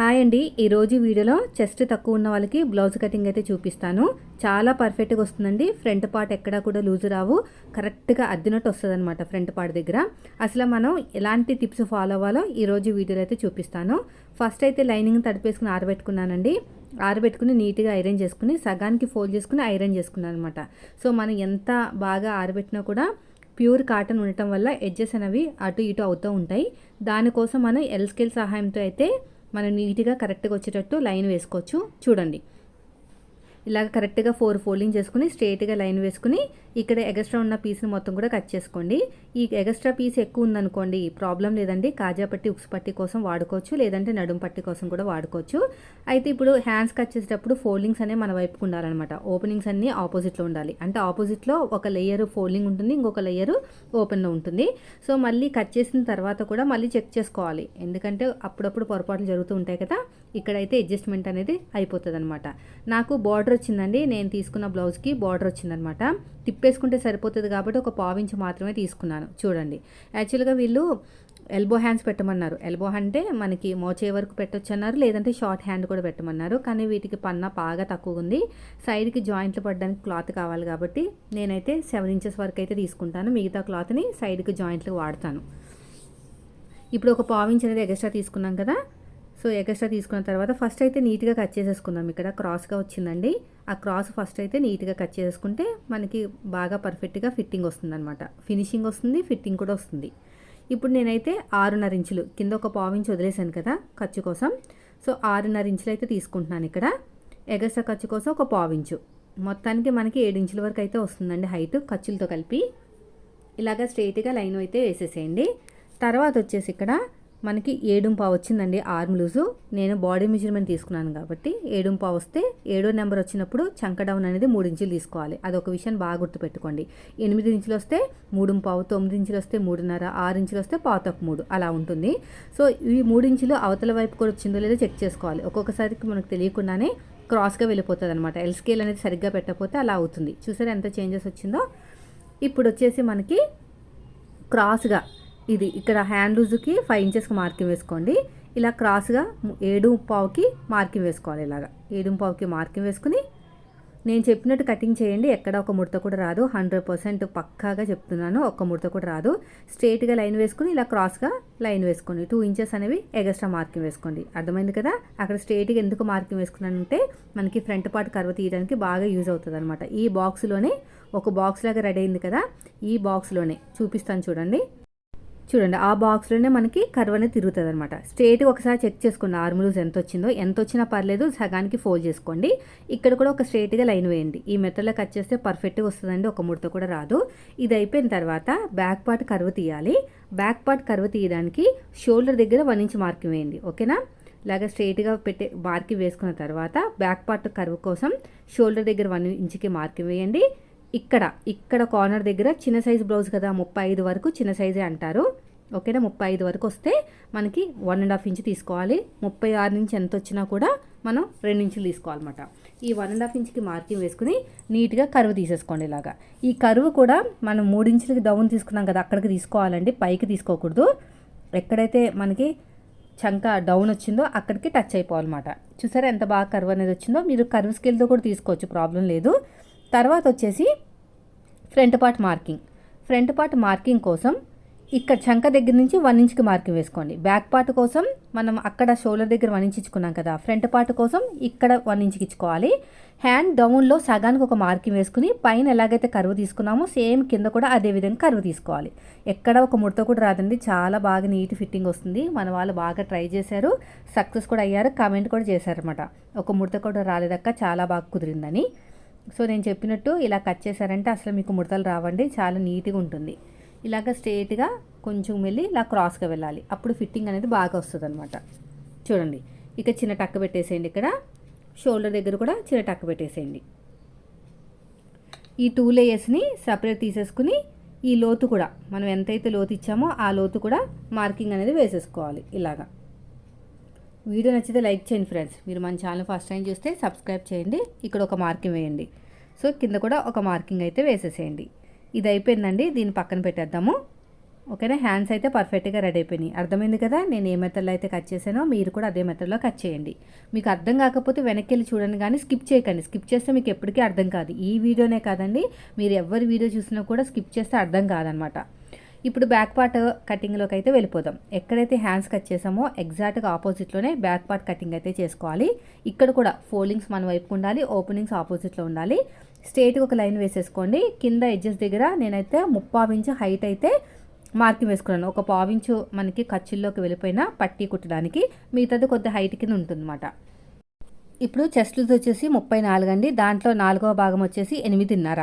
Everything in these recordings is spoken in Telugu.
హాయ్ అండి. ఈరోజు వీడియోలో చెస్ట్ తక్కువ ఉన్న వాళ్ళకి బ్లౌజ్ కటింగ్ అయితే చూపిస్తాను. చాలా పర్ఫెక్ట్గా వస్తుందండి. ఫ్రంట్ పార్ట్ ఎక్కడా కూడా లూజ్ రావు. కరెక్ట్గా అద్దినట్టు వస్తుంది అనమాట ఫ్రంట్ పార్ట్ దగ్గర. అసలు మనం ఎలాంటి టిప్స్ ఫాలో అవ్వాలో ఈరోజు వీడియోలో అయితే చూపిస్తాను. ఫస్ట్ అయితే లైనింగ్ తడిపేసుకుని ఆరబెట్టుకున్నానండి. ఆరబెట్టుకుని నీట్గా ఐరన్ చేసుకుని సగానికి ఫోల్డ్ చేసుకుని ఐరన్ చేసుకున్నాను అనమాట సో మనం ఎంత బాగా ఆరబెట్టినా కూడా ప్యూర్ కాటన్ ఉండటం వల్ల ఎడ్జెస్ అనేవి అటు ఇటు అవుతూ ఉంటాయి. దానికోసం మనం ఎల్ స్కేల్ సహాయంతో అయితే మనం నీట్గా కరెక్ట్గా వచ్చేటట్టు లైన్ వేసుకోవచ్చు. చూడండి. ఇలాగ కరెక్ట్గా ఫోర్ ఫోల్డింగ్ చేసుకుని స్ట్రేట్గా లైన్ వేసుకుని ఇక్కడ ఎగస్ట్రా ఉన్న పీస్ని మొత్తం కూడా కట్ చేసుకోండి. ఈ ఎగస్ట్రా పీస్ ఎక్కువ ఉందనుకోండి ప్రాబ్లం లేదండి. కాజా పట్టి ఉక్స్ పట్టి కోసం వాడుకోవచ్చు లేదంటే నడుం పట్టి కోసం కూడా వాడుకోవచ్చు. అయితే ఇప్పుడు హ్యాండ్స్ కట్ చేసేటప్పుడు ఫోల్డింగ్స్ అనేవి మన వైపుకు ఉండాలన్నమాట. ఓపెనింగ్స్ అన్నీ ఆపోజిట్లో ఉండాలి. అంటే ఆపోజిట్లో ఒక లేయర్ ఫోల్డింగ్ ఉంటుంది ఇంకొక లేయర్ ఓపెన్లో ఉంటుంది. సో మళ్ళీ కట్ చేసిన తర్వాత కూడా మళ్ళీ చెక్ చేసుకోవాలి. ఎందుకంటే అప్పుడప్పుడు పొరపాట్లు జరుగుతూ ఉంటాయి కదా ఇక్కడైతే అడ్జస్ట్మెంట్ అనేది అయిపోతుంది అనమాట నాకు బార్డర్ వచ్చిందండి నేను తీసుకున్న బ్లౌజ్కి బార్డర్ వచ్చిందనమాట తిప్పేసుకుంటే సరిపోతుంది కాబట్టి ఒక పావించి మాత్రమే తీసుకున్నాను. చూడండి. యాక్చువల్గా వీళ్ళు ఎల్బో హ్యాండ్స్ పెట్టమన్నారు. ఎల్బో అంటే మనకి మోచే వరకు పెట్టొచ్చు అన్నారు లేదంటే షార్ట్ హ్యాండ్ కూడా పెట్టమన్నారు. కానీ వీటికి పన్న బాగా తక్కువ ఉంది. సైడ్కి జాయింట్లు పడడానికి క్లాత్ కావాలి కాబట్టి నేనైతే సెవెన్ ఇంచెస్ వరకు అయితే తీసుకుంటాను. మిగతా క్లాత్ని సైడ్కి జాయింట్లు వాడతాను. ఇప్పుడు ఒక పావించి అనేది ఎక్స్ట్రా తీసుకున్నాం కదా. సో ఎగస్ట్రా తీసుకున్న తర్వాత ఫస్ట్ అయితే నీట్గా కట్ చేసేసుకుందాం. ఇక్కడ క్రాస్గా వచ్చిందండి. ఆ క్రాస్ ఫస్ట్ అయితే నీట్గా కట్ చేసుకుంటే మనకి బాగా పర్ఫెక్ట్గా ఫిట్టింగ్ వస్తుందన్నమాట. ఫినిషింగ్ వస్తుంది ఫిట్టింగ్ కూడా వస్తుంది. ఇప్పుడు నేనైతే ఆరున్నర ఇంచులు కింద ఒక పావు ఇంచు వదిలేశాను కదా ఖర్చు కోసం. సో ఆరున్నర ఇంచులు అయితే తీసుకుంటున్నాను ఇక్కడ. ఎగస్ట్రా ఖర్చు కోసం ఒక పావించు ఇంచు. మొత్తానికి మనకి ఏడించుల ఇంచుల వరకు అయితే వస్తుందండి హైట్ ఖర్చులతో కలిపి. ఇలాగ స్ట్రైట్గా లైన్ అయితే వేసేసేయండి. తర్వాత వచ్చేసి ఇక్కడ మనకి ఏడుంపావు వచ్చిందండి ఆర్మ్ లూజు. నేను బాడీ మెజర్మెంట్ తీసుకున్నాను కాబట్టి ఏడుంపావు వస్తే ఏడో నెంబర్ వచ్చినప్పుడు చంక డౌన్ అనేది మూడు ఇంచులు తీసుకోవాలి. అదొక విషయం బాగా గుర్తుపెట్టుకోండి. ఎనిమిది ఇంచులు వస్తే మూడుంపావు తొమ్మిది ఇంచులు వస్తే మూడున్నర ఆరు ఇంచులు వస్తే పాతకు మూడు అలా ఉంటుంది. సో ఈ మూడు ఇంచులు అవతల వైపు కూడా వచ్చిందో లేదో చెక్ చేసుకోవాలి. ఒక్కొక్కసారికి మనకు తెలియకుండానే క్రాస్గా వెళ్ళిపోతుంది అనమాట ఎల్ స్కేల్ అనేది సరిగ్గా పెట్టకపోతే అలా అవుతుంది. చూసారా ఎంత చేంజెస్ వచ్చిందో? ఇప్పుడు వచ్చేసి మనకి క్రాస్గా ఇది ఇక్కడ హ్యాండ్ లూజ్కి ఫైవ్ ఇంచెస్కి మార్కింగ్ వేసుకోండి. ఇలా క్రాస్గా ఏడు పావుకి మార్కింగ్ వేసుకోవాలి ఇలాగా. ఏడు పావుకి మార్కింగ్ వేసుకుని నేను చెప్పినట్టు కటింగ్ చేయండి. ఎక్కడ ఒక ముడత కూడా రాదు. హండ్రెడ్ పర్సెంట్ పక్కాగా చెప్తున్నాను. ఒక్క ముడత కూడా రాదు. స్ట్రేట్గా లైన్ వేసుకుని ఇలా క్రాస్గా లైన్ వేసుకోండి. టూ ఇంచెస్ అనేవి ఎగస్ట్రా మార్కింగ్ వేసుకోండి. అర్థమైంది కదా? అక్కడ స్ట్రేట్గా ఎందుకు మార్కింగ్ వేసుకున్నానంటే మనకి ఫ్రంట్ పార్ట్ కర్వ తీయడానికి బాగా యూజ్ అవుతుంది అనమాట ఈ బాక్స్లోనే ఒక బాక్స్ లాగా రెడీ అయింది కదా? ఈ బాక్స్లోనే చూపిస్తాను చూడండి. చూడండి ఆ బాక్స్లోనే మనకి కర్వ్ అనేది తిరుగుతుంది అనమాట స్ట్రేట్గా ఒకసారి చెక్ చేసుకోండి ఆర్మ్ లూజ్ ఎంత వచ్చిందో ఎంత వచ్చినా పర్లేదు సగానికి ఫోల్డ్ చేసుకోండి. ఇక్కడ కూడా ఒక స్ట్రేట్గా లైన్ వేయండి. ఈ మెథడ్లో కట్ చేస్తే పర్ఫెక్ట్గా వస్తుందండి ఒక ముడత కూడా రాదు. ఇది అయిపోయిన తర్వాత బ్యాక్ పార్ట్ కర్వ్ తీయాలి. బ్యాక్ పార్ట్ కర్వ్ తీయడానికి షోల్డర్ దగ్గర వన్ ఇంచ్ మార్కింగ్ వేయండి ఓకేనా? ఇలాగ స్ట్రైట్గా పెట్టే మార్కింగ్ వేసుకున్న తర్వాత బ్యాక్ పార్ట్ కర్వ్ కోసం షోల్డర్ దగ్గర వన్ ఇంచ్కి మార్కింగ్ వేయండి. ఇక్కడ ఇక్కడ కార్నర్ దగ్గర చిన్న సైజు బ్లౌజ్ కదా ముప్పై ఐదు వరకు చిన్న సైజే అంటారు. ఓకేనా ముప్పై ఐదు వరకు వస్తే మనకి వన్ అండ్ హాఫ్ ఇంచ్ తీసుకోవాలి. ముప్పై ఆరు నుంచి ఎంత వచ్చినా కూడా మనం రెండు ఇంచులు తీసుకోవాలన్నమాట. ఈ వన్ అండ్ హాఫ్ ఇంచ్కి మార్కింగ్ వేసుకుని నీట్గా కరువు తీసేసుకోండి ఇలాగా. ఈ కరువు కూడా మనం మూడు ఇంచులకి డౌన్ తీసుకున్నాం కదా అక్కడికి తీసుకోవాలండి. పైకి తీసుకోకూడదు. ఎక్కడైతే మనకి చంక డౌన్ వచ్చిందో అక్కడికి టచ్ అయిపోవాలన్నమాట. చూసారా ఎంత బాగా కర్వ్ అనేది వచ్చిందో? మీరు కరువు స్కేల్తో కూడా తీసుకోవచ్చు. ప్రాబ్లం లేదు. తర్వాత వచ్చేసి front part marking. Front part marking కోసం ఇక్కడ చంక దగ్గర నుంచి వన్ ఇంచ్కి మార్కింగ్ వేసుకోండి. బ్యాక్ పార్ట్ కోసం మనం అక్కడ షోల్డర్ దగ్గర వన్ ఇంచ్ ఇచ్చుకున్నాం కదా ఫ్రంట్ పార్ట్ కోసం ఇక్కడ వన్ ఇంచ్కి ఇచ్చుకోవాలి. హ్యాండ్ డౌన్లో సగానికి ఒక మార్కింగ్ వేసుకుని పైన ఎలాగైతే కరువు తీసుకున్నామో సేమ్ కింద కూడా అదే విధంగా కరువు తీసుకోవాలి. ఎక్కడ ఒక ముడత కూడా రాదండి. చాలా బాగా నీట్ ఫిట్టింగ్ వస్తుంది. మన వాళ్ళు బాగా ట్రై చేశారు. సక్సెస్ కూడా అయ్యారు. కామెంట్ కూడా చేశారనమాట ఒక ముడత కూడా రాలేదక్క. చాలా బాగా కుదిరిందని. సో నేను చెప్పినట్టు ఇలా కట్ చేశారంటే అసలు మీకు ముడతలు రావండి చాలా నీట్గా ఉంటుంది. ఇలాగ స్ట్రేట్గా కొంచెం వెళ్ళి ఇలా క్రాస్గా వెళ్ళాలి. అప్పుడు ఫిట్టింగ్ అనేది బాగా వస్తుంది అనమాట చూడండి ఇక చిన్న టక్ పెట్టేసేయండి ఇక్కడ. షోల్డర్ దగ్గర కూడా చిన్న టక్ పెట్టేసేయండి. ఈ టూ లేయర్స్ని సపరేట్ తీసేసుకుని ఈ లోతు కూడా మనం ఎంతైతే లోతు ఇచ్చామో ఆ లోతు కూడా మార్కింగ్ అనేది వేసేసుకోవాలి ఇలాగా. వీడియో నచ్చితే లైక్ చేయండి ఫ్రెండ్స్. మీరు మన ఛానల్ ఫస్ట్ టైం చూస్తే సబ్స్క్రైబ్ చేయండి. ఇక్కడ ఒక మార్కింగ్ వేయండి. సో కింద కూడా ఒక మార్కింగ్ అయితే వేసేసేయండి. ఇది అయిపోయిందండి. దీన్ని పక్కన పెట్టేద్దాము. ఓకేనా? హ్యాండ్స్ అయితే పర్ఫెక్ట్గా రెడీ అయిపోయినాయి. అర్థమైంది కదా? నేను ఏ మెథడ్లో అయితే కట్ చేశానో మీరు కూడా అదే మెథడ్లో కట్ చేయండి. మీకు అర్థం కాకపోతే వెనక్కి వెళ్ళి చూడండి కానీ స్కిప్ చేయకండి. స్కిప్ చేస్తే మీకు ఎప్పటికీ అర్థం కాదు. ఈ వీడియోనే కాదండి. మీరు ఎవరి వీడియో చూసినా కూడా స్కిప్ చేస్తే అర్థం కాదనమాట. ఇప్పుడు బ్యాక్ పార్ట్ కటింగ్లోకి అయితే వెళ్ళిపోదాం. ఎక్కడైతే హ్యాండ్స్ కట్ చేసామో ఎగ్జాక్ట్గా ఆపోజిట్లోనే బ్యాక్ పార్ట్ కటింగ్ అయితే చేసుకోవాలి. ఇక్కడ కూడా ఫోల్డింగ్స్ మన వైపు ఉండాలి ఓపెనింగ్స్ ఆపోజిట్లో ఉండాలి. స్ట్రేట్గా ఒక లైన్ వేసేసుకోండి. కింద ఎడ్జెస్ దగ్గర నేనైతే ముప్పావు ఇంచు హైట్ అయితే మార్కింగ్ వేసుకున్నాను. ఒక పావించు మనకి ఖర్చుల్లోకి వెళ్ళిపోయిన పట్టీ కుట్టడానికి మిగతాది కొద్ది హైట్ కింద ఉంటుందన్నమాట. ఇప్పుడు చెస్ట్ వచ్చేసి ముప్పై నాలుగు అండి. దాంట్లో నాలుగవ భాగం వచ్చేసి ఎనిమిదిన్నర.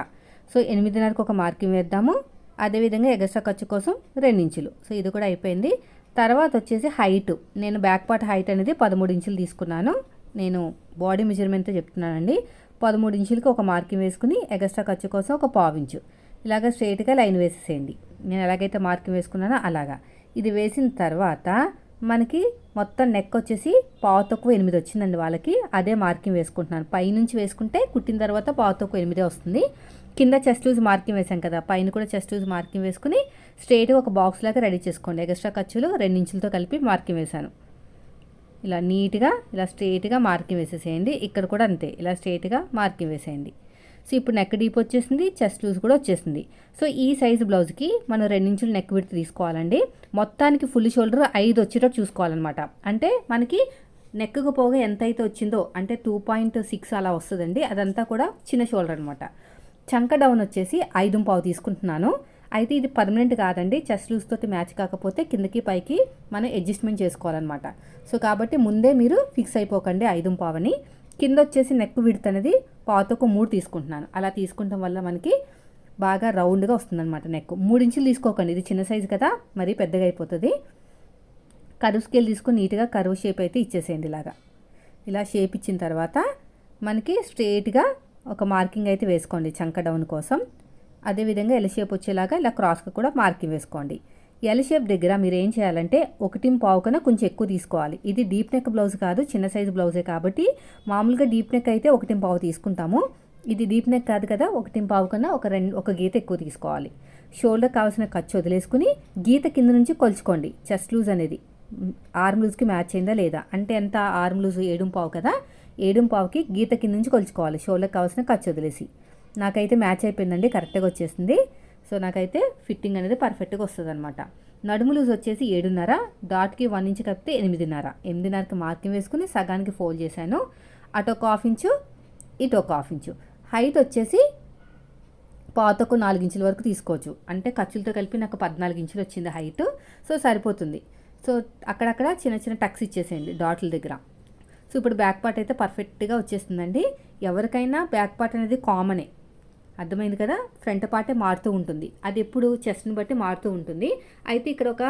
సో ఎనిమిదిన్నరకు ఒక మార్కింగ్ వేద్దాము. అదేవిధంగా ఎగస్ట్రా ఖర్చు కోసం రెండించులు సో ఇది కూడా అయిపోయింది. తర్వాత వచ్చేసి హైట్. నేను బ్యాక్ పార్ట్ హైట్ అనేది పదమూడు ఇంచులు తీసుకున్నాను. నేను బాడీ మెజర్మెంట్తో చెప్తున్నానండి. పదమూడు ఇంచులకి ఒక మార్కింగ్ వేసుకుని ఎగస్ట్రా ఖర్చు కోసం ఒక పావించు ఇలాగ స్ట్రైట్గా లైన్ వేసేసేయండి. నేను ఎలాగైతే మార్కింగ్ వేసుకున్నానో అలాగా. ఇది వేసిన తర్వాత మనకి మొత్తం నెక్ వచ్చేసి పావు తక్కువ ఎనిమిది వచ్చిందండి వాళ్ళకి. అదే మార్కింగ్ వేసుకుంటున్నాను. పైనుంచి వేసుకుంటే కుట్టిన తర్వాత పావు తక్కువ ఎనిమిదే వస్తుంది. కింద చెస్ట్ లూజ్ మార్కింగ్ వేసాం కదా పైన కూడా చెస్ట్ లూజ్ మార్కింగ్ వేసుకుని స్ట్రైట్గా ఒక బాక్స్ లాగా రెడీ చేసుకోండి. ఎక్స్ట్రా ఖర్చులు రెండించులతో కలిపి మార్కింగ్ వేశాను. ఇలా నీట్గా ఇలా స్ట్రైట్గా మార్కింగ్ వేసేసేయండి. ఇక్కడ కూడా అంతే ఇలా స్ట్రైట్గా మార్కింగ్ వేసేయండి. సో ఇప్పుడు నెక్ డీప్ వచ్చేసింది చెస్ట్ లూజ్ కూడా వచ్చేసింది. సో ఈ సైజ్ బ్లౌజ్కి మనం రెండించులు నెక్ విడత తీసుకోవాలండి. మొత్తానికి ఫుల్ షోల్డర్ ఐదు వచ్చేటట్టు చూసుకోవాలన్నమాట. అంటే మనకి నెక్కు పోగా ఎంత అయితే వచ్చిందో అంటే టూ పాయింట్ సిక్స్ అలా వస్తుందండి. అదంతా కూడా చిన్న షోల్డర్ అనమాట చంక డౌన్ వచ్చేసి ఐదు పావు తీసుకుంటున్నాను. అయితే ఇది పర్మనెంట్ కాదండి. చెస్ట్ లూజ్ తోటి మ్యాచ్ కాకపోతే కిందకి పైకి మనం అడ్జస్ట్మెంట్ చేసుకోవాలన్నమాట. సో కాబట్టి ముందే మీరు ఫిక్స్ అయిపోకండి ఐదు పావని. కింద వచ్చేసి నెక్ విడత అనేది పాతకు మూడు తీసుకుంటున్నాను. అలా తీసుకుంటాం వల్ల మనకి బాగా రౌండ్గా వస్తుందన్నమాట నెక్. మూడు ఇంచులు తీసుకోకండి. ఇది చిన్న సైజు కదా మరి పెద్దగా అయిపోతుంది. కరువు స్కేల్ తీసుకొని నీట్గా కరువు షేప్ అయితే ఇచ్చేసేయండి ఇలాగా. ఇలా షేప్ ఇచ్చిన తర్వాత మనకి స్ట్రేట్గా ఒక మార్కింగ్ అయితే వేసుకోండి చంక డౌన్ కోసం. అదేవిధంగా ఎల్ షేప్ వచ్చేలాగా ఇలా క్రాస్కి కూడా మార్కింగ్ వేసుకోండి. ఎల్ షేప్ దగ్గర మీరు ఏం చేయాలంటే ఒకటి పావు కన్నా కొంచెం ఎక్కువ తీసుకోవాలి. ఇది డీప్ నెక్ బ్లౌజ్ కాదు చిన్న సైజు బ్లౌజే కాబట్టి మామూలుగా డీప్ నెక్ అయితే ఒకటి పావు తీసుకుంటాము. ఇది డీప్ నెక్ కాదు కదా ఒకటి పావు కన్నా ఒక రెండు ఒక గీత ఎక్కువ తీసుకోవాలి. షోల్డర్ కావాల్సిన ఖర్చు వదిలేసుకుని గీత కింద నుంచి కొలుచుకోండి చెస్ట్ లూజ్ అనేది. ఆర్మ్ లూజ్కి మ్యాచ్ అయిందా లేదా? అంటే ఎంత ఆర్మ్ లూజ్? ఏడు పావు కదా ఏడు పావుకి గీత కింద నుంచి కొలుచుకోవాలి షోల్డర్ కావాల్సిన ఖర్చు వదిలేసి. నాకైతే మ్యాచ్ అయిపోయిందండి కరెక్ట్గా వచ్చేసింది. సో నాకైతే ఫిట్టింగ్ అనేది పర్ఫెక్ట్గా వస్తుంది అనమాట నడుము లూజ్ వచ్చేసి ఏడున్నర డాట్కి వన్ ఇంచ్ కప్పితే ఎనిమిదిన్నర. ఎనిమిదిన్నరకి మార్కింగ్ వేసుకుని సగానికి ఫోల్డ్ చేశాను. అటు ఒక హాఫ్ ఇంచు ఇటు ఒక హాఫ్ ఇంచు. హైట్ వచ్చేసి పాతకు నాలుగు ఇంచుల వరకు తీసుకోవచ్చు. అంటే ఖర్చులతో కలిపి నాకు పద్నాలుగు ఇంచులు వచ్చింది హైట్. సో సరిపోతుంది. సో అక్కడక్కడ చిన్న చిన్న టక్స్ ఇచ్చేసేయండి డాట్ల దగ్గర. సో ఇప్పుడు బ్యాక్ పార్ట్ అయితే పర్ఫెక్ట్గా వచ్చేస్తుందండి. ఎవరికైనా బ్యాక్ పార్ట్ అనేది కామనే. అర్థమైంది కదా? ఫ్రంట్ పార్టే మారుతూ ఉంటుంది. అది ఎప్పుడు చెస్ట్ని బట్టి మారుతూ ఉంటుంది. అయితే ఇక్కడ ఒక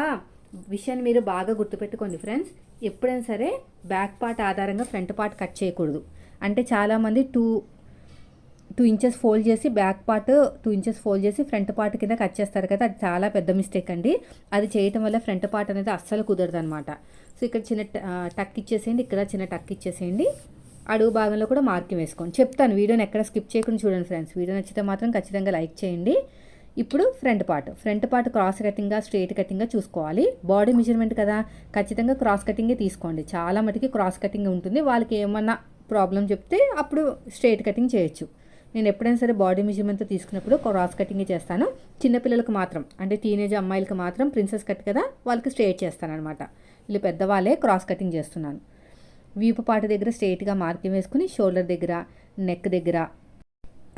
విషయాన్ని మీరు బాగా గుర్తుపెట్టుకోండి ఫ్రెండ్స్ ఎప్పుడైనా సరే బ్యాక్ పార్ట్ ఆధారంగా ఫ్రంట్ పార్ట్ కట్ చేయకూడదు. అంటే చాలామంది టూ టూ ఇంచెస్ ఫోల్డ్ చేసి back part two inches fold చేసి ఫ్రంట్ పార్ట్ కింద కట్ చేస్తారు కదా? అది చాలా పెద్ద మిస్టేక్ అండి. అది చేయటం వల్ల ఫ్రంట్ పార్ట్ అనేది అస్సలు కుదరదు అనమాట సో ఇక్కడ చిన్న టక్ ఇచ్చేసేయండి. ఇక్కడ చిన్న టక్ ఇచ్చేసేయండి. అడుగు భాగంలో కూడా మార్కింగ్ వేసుకోండి. చెప్తాను వీడియోని ఎక్కడ స్కిప్ చేయకుండా చూడండి ఫ్రెండ్స్. వీడియో నచ్చితే మాత్రం ఖచ్చితంగా లైక్ చేయండి. ఇప్పుడు front part. Front part cross కటింగ్గా straight కటింగ్గా చూసుకోవాలి. బాడీ మెజర్మెంట్ కదా ఖచ్చితంగా క్రాస్ కటింగే తీసుకోండి. చాలా మటుకి క్రాస్ కటింగ్ ఉంటుంది. వాళ్ళకి ఏమన్నా ప్రాబ్లం చెప్తే అప్పుడు స్ట్రేట్ కటింగ్ చేయొచ్చు. నేను ఎప్పుడైనా సరే బాడీ మెజర్మెంట్తో తీసుకున్నప్పుడు క్రాస్ కటింగ్ చేస్తాను. చిన్నపిల్లలకు మాత్రం అంటే టీనేజ్ అమ్మాయిలకు మాత్రం ప్రిన్సెస్ కట్ కదా వాళ్ళకి స్ట్రేట్ చేస్తాను అనమాట వీళ్ళు పెద్దవాళ్ళే క్రాస్ కటింగ్ చేస్తున్నాను. వీపు పాటు దగ్గర స్ట్రైట్గా మార్కింగ్ వేసుకుని షోల్డర్ దగ్గర నెక్ దగ్గర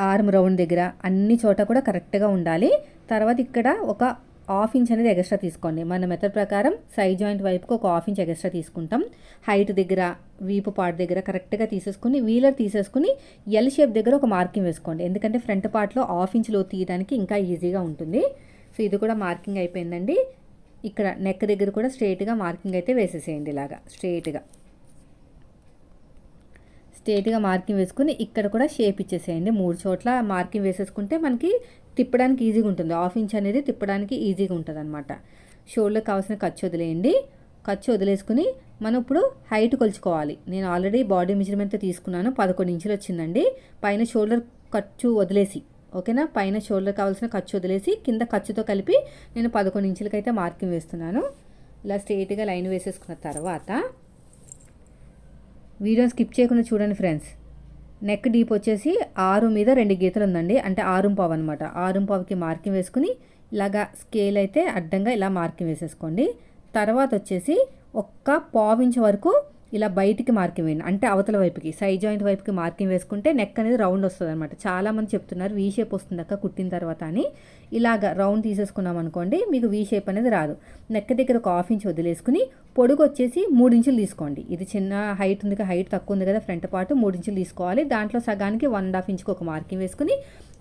ఆర్మ్ రౌండ్ దగ్గర అన్ని చోట కూడా కరెక్ట్గా ఉండాలి. తర్వాత ఇక్కడ ఒక హాఫ్ ఇంచ్ అనేది ఎక్స్ట్రా తీసుకోండి. మన మెథడ్ ప్రకారం సైడ్ జాయింట్ వైపుకి ఒక హాఫ్ ఇంచ్ ఎక్స్ట్రా తీసుకుంటాం. హైట్ దగ్గర వీపు పార్ట్ దగ్గర కరెక్ట్గా తీసేసుకుని వీలర్ తీసేసుకుని ఎల్ షేప్ దగ్గర ఒక మార్కింగ్ వేసుకోండి. ఎందుకంటే ఫ్రంట్ పార్ట్లో హాఫ్ ఇంచ్లో తీయడానికి ఇంకా ఈజీగా ఉంటుంది. సో ఇది కూడా మార్కింగ్ అయిపోయిందండి. ఇక్కడ నెక్ దగ్గర కూడా స్ట్రైట్గా మార్కింగ్ అయితే వేసేసేయండి ఇలాగా స్ట్రైట్గా స్ట్రేట్గా మార్కింగ్ వేసుకుని ఇక్కడ కూడా షేప్ ఇచ్చేసేయండి. మూడు చోట్ల మార్కింగ్ వేసేసుకుంటే మనకి తిప్పడానికి ఈజీగా ఉంటుంది. హాఫ్ ఇంచ్ అనేది తిప్పడానికి ఈజీగా ఉంటుంది అనమాట షోల్డర్ కావాల్సిన ఖర్చు వదిలేయండి. ఖర్చు వదిలేసుకుని మనం ఇప్పుడు హైట్ కొలుచుకోవాలి. నేను ఆల్రెడీ బాడీ మెజర్మెంట్ తీసుకున్నాను. పదకొండు ఇంచులు వచ్చిందండి. పైన షోల్డర్ ఖర్చు వదిలేసి ఓకేనా? పైన షోల్డర్ కావాల్సిన ఖర్చు వదిలేసి కింద ఖర్చుతో కలిపి నేను పదకొండు ఇంచులకైతే మార్కింగ్ వేస్తున్నాను. ఇలా స్ట్రేట్గా లైన్ వేసేసుకున్న తర్వాత వీడియోని స్కిప్ చేయకుండా చూడండి ఫ్రెండ్స్. నెక్ డీప్ వచ్చేసి ఆరు మీద రెండు గీతలు ఉందండి. అంటే ఆరు పావు అనమాట ఆరు పావుకి మార్కింగ్ వేసుకుని ఇలాగా స్కేల్ అయితే అడ్డంగా ఇలా మార్కింగ్ వేసేసుకోండి. తర్వాత వచ్చేసి ఒక్క పావు ఇంచ్ వరకు ఇలా బయటికి మార్కింగ్ వేయండి. అంటే అవతల వైపుకి సైడ్ జాయింట్ వైపుకి మార్కింగ్ వేసుకుంటే నెక్ అనేది రౌండ్ వస్తుంది అనమాట చాలామంది చెప్తున్నారు వీ షేప్ వస్తుంది అక్క కుట్టిన తర్వాత అని. ఇలాగ రౌండ్ తీసేసుకున్నాం అనుకోండి మీకు వీ షేప్ అనేది రాదు. నెక్ దగ్గర ఒక హాఫ్ ఇంచ్ వదిలేసుకుని పొడుగు వచ్చేసి మూడు ఇంచులు తీసుకోండి. ఇది చిన్న హైట్ ఉంది కదా హైట్ తక్కువ ఉంది కదా ఫ్రంట్ పార్ట్ మూడు ఇంచులు తీసుకోవాలి. దాంట్లో సగానికి వన్ అండ్ హాఫ్ ఇంచ్కి ఒక మార్కింగ్ వేసుకుని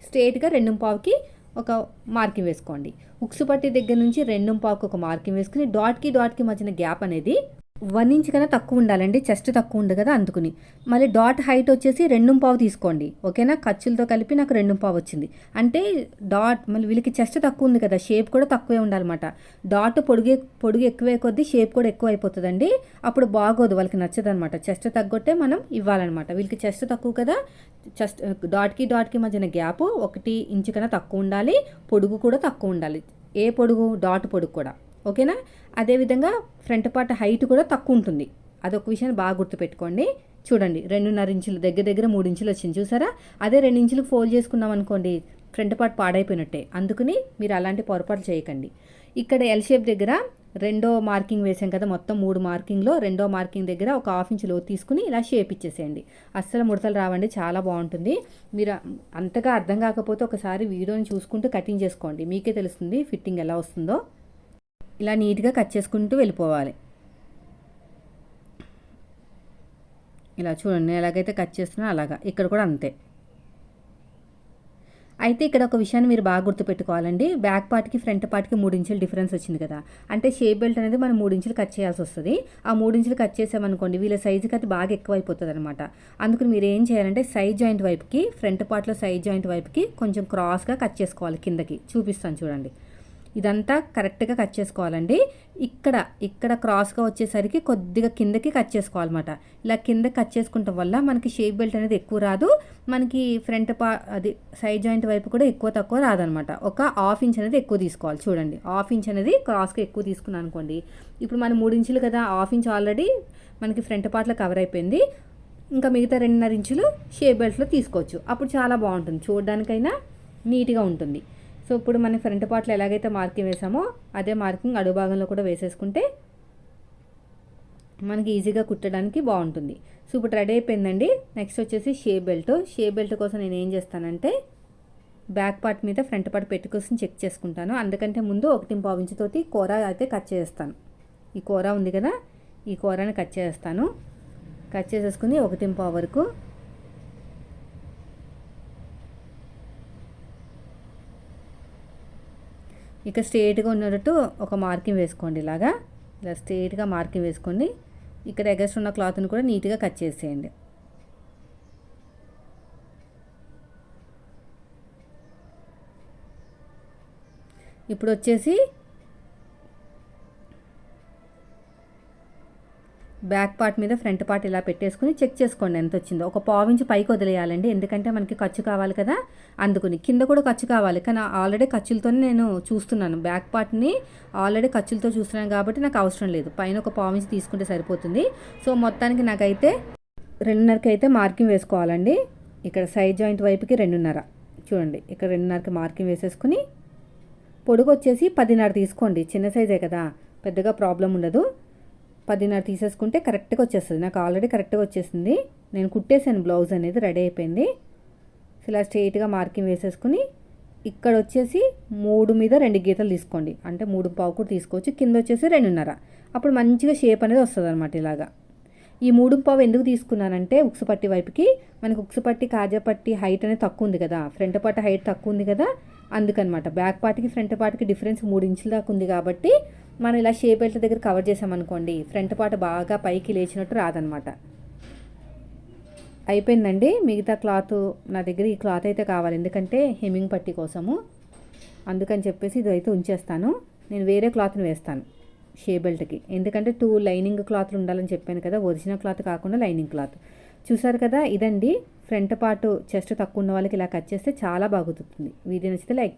స్ట్రేట్గా రెండు పావుకి ఒక మార్కింగ్ వేసుకోండి. ఉక్సు పట్టి దగ్గర నుంచి రెండు పావుకి ఒక మార్కింగ్ వేసుకుని డాట్కి డాట్కి మధ్యన గ్యాప్ అనేది వన్ ఇంచ్ కన్నా తక్కువ ఉండాలండి. చెస్ట్ తక్కువ ఉంది కదా అందుకుని. మళ్ళీ డాట్ హైట్ వచ్చేసి రెండు పావు తీసుకోండి. ఓకేనా? ఖర్చులతో కలిపి నాకు రెండు పావు వచ్చింది. అంటే డాట్ మళ్ళీ వీళ్ళకి చెస్ట్ తక్కువ ఉంది కదా షేప్ కూడా తక్కువే ఉండాలన్నమాట. డాట్ పొడిగే పొడుగు ఎక్కువే కొద్దీ షేప్ కూడా ఎక్కువ అయిపోతుందండి. అప్పుడు బాగోదు వాళ్ళకి నచ్చదు అనమాట చెస్ట్ తగ్గొట్టే మనం ఇవ్వాలన్నమాట. వీళ్ళకి చెస్ట్ తక్కువ కదా చెస్ట్ డాట్కి డాట్కి మధ్యన గ్యాప్ ఒకటి ఇంచు కన్నా తక్కువ ఉండాలి. పొడుగు కూడా తక్కువ ఉండాలి. ఏ పొడుగు? డాట్ పొడుగు కూడా. ఓకేనా? అదేవిధంగా ఫ్రంట్ పార్ట్ హైట్ కూడా తక్కువ ఉంటుంది. అదొక విషయాన్ని బాగా గుర్తుపెట్టుకోండి. చూడండి రెండున్నర ఇంచులు దగ్గర దగ్గర మూడు ఇంచులు వచ్చింది చూసారా? అదే రెండు ఇంచులు ఫోల్డ్ చేసుకున్నాం అనుకోండి ఫ్రంట్ పార్ట్ పాడైపోయినట్టే. అందుకని మీరు అలాంటి పొరపాటు చేయకండి. ఇక్కడ ఎల్ షేప్ దగ్గర రెండో మార్కింగ్ వేసాం కదా మొత్తం మూడు మార్కింగ్లో రెండో మార్కింగ్ దగ్గర ఒక హాఫ్ ఇంచ్లో తీసుకుని ఇలా షేప్ ఇచ్చేసేయండి. అస్సలు ముడతలు రావండి చాలా బాగుంటుంది. మీరు అంతగా అర్థం కాకపోతే ఒకసారి వీడియోని చూసుకుంటూ కటింగ్ చేసుకోండి. మీకే తెలుస్తుంది ఫిట్టింగ్ ఎలా వస్తుందో. ఇలా నీట్గా కట్ చేసుకుంటూ వెళ్ళిపోవాలి. ఇలా చూడండి ఎలాగైతే కట్ చేస్తున్నా అలాగా. ఇక్కడ కూడా అంతే. అయితే ఇక్కడ ఒక విషయాన్ని మీరు బాగా గుర్తుపెట్టుకోవాలండి. బ్యాక్ పార్ట్కి ఫ్రంట్ పార్ట్కి మూడు ఇంచులు డిఫరెన్స్ వచ్చింది కదా. అంటే షేప్ బెల్ట్ అనేది మనం మూడు ఇంచులు కట్ చేయాల్సి వస్తుంది. ఆ మూడు ఇంచులు కట్ చేసామనుకోండి వీళ్ళ సైజుకి అది బాగా ఎక్కువ అయిపోతుంది అనమాట అందుకని మీరు ఏం చేయాలంటే సైడ్ జాయింట్ వైపుకి ఫ్రంట్ పార్ట్లో సైడ్ జాయింట్ వైపుకి కొంచెం క్రాస్గా కట్ చేసుకోవాలి కిందకి. చూపిస్తాను చూడండి. ఇదంతా కరెక్ట్గా కట్ చేసుకోవాలండి. ఇక్కడ ఇక్కడ క్రాస్గా వచ్చేసరికి కొద్దిగా కిందకి కట్ చేసుకోవాలన్నమాట. ఇలా కింద కట్ చేసుకుంటాం వల్ల మనకి షేప్ బెల్ట్ అనేది ఎక్కువ రాదు. మనకి ఫ్రంట్ పా అది సైడ్ జాయింట్ వైపు కూడా ఎక్కువ తక్కువ రాదనమాట ఒక హాఫ్ ఇంచ్ అనేది ఎక్కువ తీసుకోవాలి. చూడండి హాఫ్ ఇంచ్ అనేది క్రాస్గా ఎక్కువ తీసుకున్నాను అనుకోండి. ఇప్పుడు మనం మూడు ఇంచులు కదా హాఫ్ ఇంచ్ ఆల్రెడీ మనకి ఫ్రంట్ పార్ట్లో కవర్ అయిపోయింది. ఇంకా మిగతా రెండున్నర ఇంచులు షేప్ బెల్ట్లో తీసుకోవచ్చు. అప్పుడు చాలా బాగుంటుంది. చూడడానికైనా నీట్గా ఉంటుంది. సో ఇప్పుడు మన ఫ్రంట్ పార్ట్లో ఎలాగైతే మార్కింగ్ వేసామో అదే మార్కింగ్ అడుగు భాగంలో కూడా వేసేసుకుంటే మనకి ఈజీగా కుట్టడానికి బాగుంటుంది. సో ఇప్పుడు రెడీ అయిపోయిందండి. నెక్స్ట్ వచ్చేసి షేప్ బెల్ట్. షేప్ బెల్ట్ కోసం నేను ఏం చేస్తానంటే బ్యాక్ పార్ట్ మీద ఫ్రంట్ పార్ట్ పెట్టుకోసం చెక్ చేసుకుంటాను. అందుకంటే ముందు ఒకటి పావించుతోటి కూర అయితే కట్ చేస్తాను. ఈ కూర ఉంది కదా ఈ కూరని కట్ చేస్తాను. కట్ చేసేసుకుని ఒకటి పావు వరకు ఇక స్ట్రేట్గా ఉన్నట్టు ఒక మార్కింగ్ వేసుకోండి ఇలాగా. ఇలా స్ట్రేట్గా మార్కింగ్ వేసుకోండి ఇక్కడ ఎగస్ట్ ఉన్న క్లాత్ని కూడా నీట్గా కట్ చేసేయండి. ఇప్పుడు వచ్చేసి బ్యాక్ పార్ట్ మీద ఫ్రంట్ పార్ట్ ఇలా పెట్టేసుకుని చెక్ చేసుకోండి ఎంత వచ్చిందో. ఒక పావించి పైకి వదిలేయాలండి ఎందుకంటే మనకి ఖర్చు కావాలి కదా. అందుకుని కింద కూడా ఖర్చు కావాలి కానీ ఆల్రెడీ ఖర్చులతోనే నేను చూస్తున్నాను. బ్యాక్ పార్ట్ని ఆల్రెడీ ఖర్చులతో చూస్తున్నాను కాబట్టి నాకు అవసరం లేదు. పైన ఒక పావించి తీసుకుంటే సరిపోతుంది. సో మొత్తానికి నాకైతే రెండున్నరకి అయితే మార్కింగ్ వేసుకోవాలండి. ఇక్కడ సైడ్ జాయింట్ వైపుకి రెండున్నర. చూడండి ఇక్కడ రెండున్నరకి మార్కింగ్ వేసేసుకుని పొడుగు వచ్చేసి పదిన్నర తీసుకోండి. చిన్న సైజే కదా పెద్దగా ప్రాబ్లం ఉండదు. పదిన్నర తీసేసుకుంటే కరెక్ట్గా వచ్చేస్తుంది. నాకు ఆల్రెడీ కరెక్ట్గా వచ్చేసింది. నేను కుట్టేసాను బ్లౌజ్ అనేది రెడీ అయిపోయింది. ఇలా స్ట్రైట్గా మార్కింగ్ వేసేసుకుని ఇక్కడ వచ్చేసి మూడు మీద రెండు గీతలు తీసుకోండి. అంటే మూడు పావు కూడా తీసుకోవచ్చు. కింద వచ్చేసి రెండున్నర. అప్పుడు మంచిగా షేప్ అనేది వస్తుంది అనమాట ఇలాగా. ఈ మూడు పావు ఎందుకు తీసుకున్నానంటే ఉక్సుపట్టి వైపుకి మనకు ఉక్సుపట్టి కాజాపట్టి హైట్ అనేది తక్కువ ఉంది కదా. ఫ్రంట్ పార్ట్ హైట్ తక్కువ ఉంది కదా. అందుకనమాట. బ్యాక్ పార్ట్కి ఫ్రంట్ పార్ట్కి డిఫరెన్స్ మూడు ఇంచుల దాకా ఉంది కాబట్టి మనం ఇలా షేప్ బెల్ట్ దగ్గర కవర్ చేసామనుకోండి ఫ్రంట్ పార్ట్ బాగా పైకి లేచినట్టు రాదనమాట. అయిపోయిందండి. మిగతా క్లాత్ నా దగ్గర ఈ క్లాత్ అయితే కావాలి. ఎందుకంటే హెమ్మింగ్ పట్టి కోసము. అందుకని చెప్పేసి ఇది అయితే ఉంచేస్తాను. నేను వేరే క్లాత్ని వేస్తాను. షే బెల్ట్కి ఎందుకంటే టూ లైనింగ్ క్లాత్లు ఉండాలని చెప్పాను కదా ఒరిజినల్ క్లాత్ కాకుండా లైనింగ్ క్లాత్. చూసారు కదా ఇదండి ఫ్రంట్ పార్ట్ చెస్ట్ తక్కువ ఉన్న వాళ్ళకి ఇలా కట్ చేస్తే చాలా బాగుతుంది వీడియో నచ్చితే లైక్